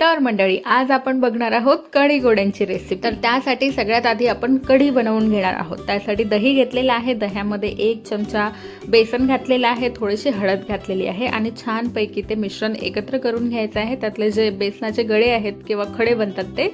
तर मंडळी आज आपण बघणार आहोत कढी गोड्यांची रेसिपी तर त्यासाठी सगळ्यात आधी आपण कढी बनवून घेणार आहोत. त्यासाठी दही घेतलेलं आहे. दह्यामध्ये एक चमचा बेसन घातलेलं आहे. थोडीशी हळद घातलेली आहे आणि छानपैकी ते मिश्रण एकत्र करून घ्यायचं आहे. त्यातले जे बेसनाचे गळे आहेत किंवा खडे बनतात ते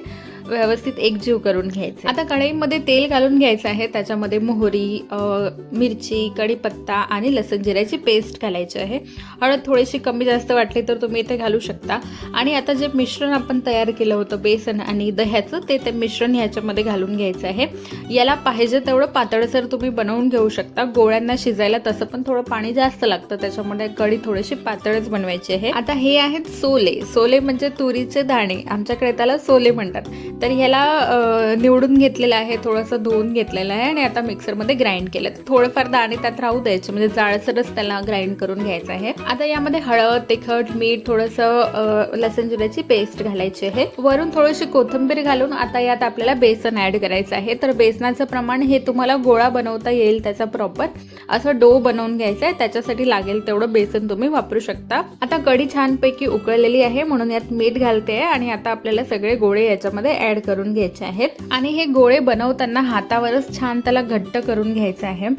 व्यवस्थित एकजीव करून घ्यायचं. आता कढईमध्ये तेल घालून घ्यायचं आहे त्याच्यामध्ये मोहरी मिरची कढीपत्ता आणि लसण जिऱ्याची पेस्ट घालायची आहे. हळद थोडीशी कमी जास्त वाटली तर तुम्ही इथे घालू शकता. आणि आता जे मिश्रण आपण तयार केलं होतं बेसन आणि दह्याचं ते ते मिश्रण ह्याच्यामध्ये घालून घ्यायचं आहे. याला पाहिजे तेवढं पातळसर तुम्ही बनवून घेऊ शकता. गोळ्यांना शिजायला तसं पण थोडं पाणी जास्त लागतं त्याच्यामुळे कढी थोडीशी पातळच बनवायची आहे. आता हे आहेत सोले. सोले म्हणजे तुरीचे दाणे. आमच्याकडे त्याला सोले म्हणतात. तर ह्याला निवडून घेतलेलं आहे थोडंसं धुवून घेतलेलं आहे आणि आता मिक्सरमध्ये ग्राइंड केलं तर थोडंफार दाणे त्यात राहू द्यायचे म्हणजे जाळसरच त्याला ग्राइंड करून घ्यायचं आहे. आता यामध्ये हळद तिखट मीठ थोडंसं लसण जिऱ्याची पेस्ट घालायची आहे. वरून थोडीशी कोथिंबीर घालून आता यात आपल्याला बेसन ऍड करायचं आहे. तर बेसनाचं प्रमाण हे तुम्हाला गोळा बनवता येईल त्याचा प्रॉपर. असं डो बनवून घ्यायचा आहे त्याच्यासाठी लागेल तेवढं बेसन तुम्ही वापरू शकता. आता कढी छानपैकी उकळलेली आहे म्हणून यात मीठ घालते आणि आता आपल्याला सगळे गोळे याच्यामध्ये ॲड करून घ्यायचे आहेत. आणि हे गोळे बनवताना हातावरच छान त्याला घट्ट करून घ्यायचं आहे.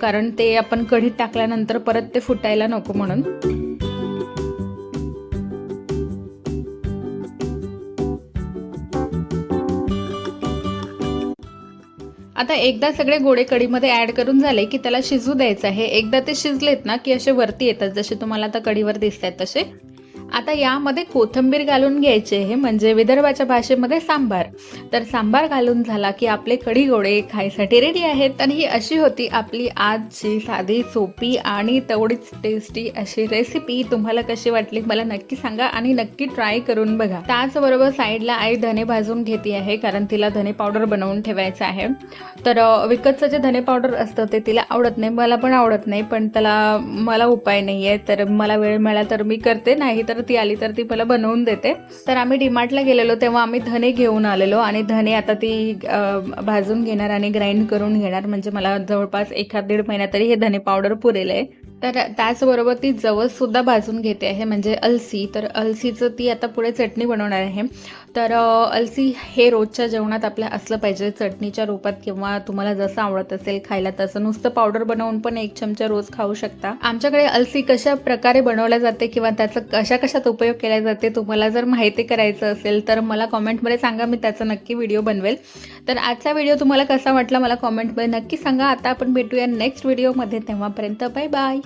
कारण ते आपण कढीत टाकल्यानंतर परत ते फुटायला नको म्हणून. आता एकदा सगळे गोळे कढीमध्ये ऍड करून झाले की त्याला शिजू द्यायचं आहे. एकदा ते शिजलेत ना की असे वरती येतात जसे तुम्हाला आता कढीवर दिसत आहेत तसे. आता यामध्ये कोथिंबीर घालून घ्यायचे. हे म्हणजे विदर्भाच्या भाषेमध्ये सांबार. तर सांबार घालून झाला की आपले कढी गोडे खायसाठी रेडी आहेत. तर ही अशी होती आपली आजची साधी सोपी आणि तेवढीच टेस्टी अशी रेसिपी तुम्हाला कशी वाटली मला नक्की सांगा आणि नक्की ट्राय करून बघा. त्याचबरोबर साईडला आई धने भाजून घेते आहे कारण तिला धने पावडर बनवून ठेवायचं आहे. तर विकतचं जे धने पावडर असतं ते तिला आवडत नाही. मला पण आवडत नाही पण त्याला मला उपाय नाही आहे तर मला वेळ मिळाला तर मी करते नाही तर ती आली तर ती मला बनवून देते. तर आम्ही डीमार्टला गेलेलो तेव्हा आम्ही धने घेऊन आलेलो आणि धने आता ती भाजून घेणार आणि ग्राइंड करून घेणार. म्हणजे मला जवळपास एखाद दीड महिना तरी हे धने पावडर पुरेल. आहे तर त्याचबरोबर ती जवससुद्धा भाजून घेते आहे म्हणजे अलसी. तर अलसीचं ती आता पुढे चटणी बनवणार आहे. तर अलसी हे रोजच्या जेवणात आपल्या असलं पाहिजे. चटणीच्या रूपात किंवा तुम्हाला जसं आवडत असेल खायला तसं. नुसतं पावडर बनवून पण एक चमचा रोज खाऊ शकता. आमच्याकडे अलसी कशा प्रकारे बनवल्या जाते किंवा त्याचा कशा कशात उपयोग केला जाते तुम्हाला जर माहिती करायचं असेल तर मला कॉमेंटमध्ये सांगा. मी त्याचा नक्की व्हिडिओ बनवेल. तर आजचा व्हिडिओ तुम्हाला कसा वाटला मला कॉमेंटमध्ये नक्की सांगा. आता आपण भेटूया नेक्स्ट व्हिडिओमध्ये. तेव्हापर्यंत बाय बाय.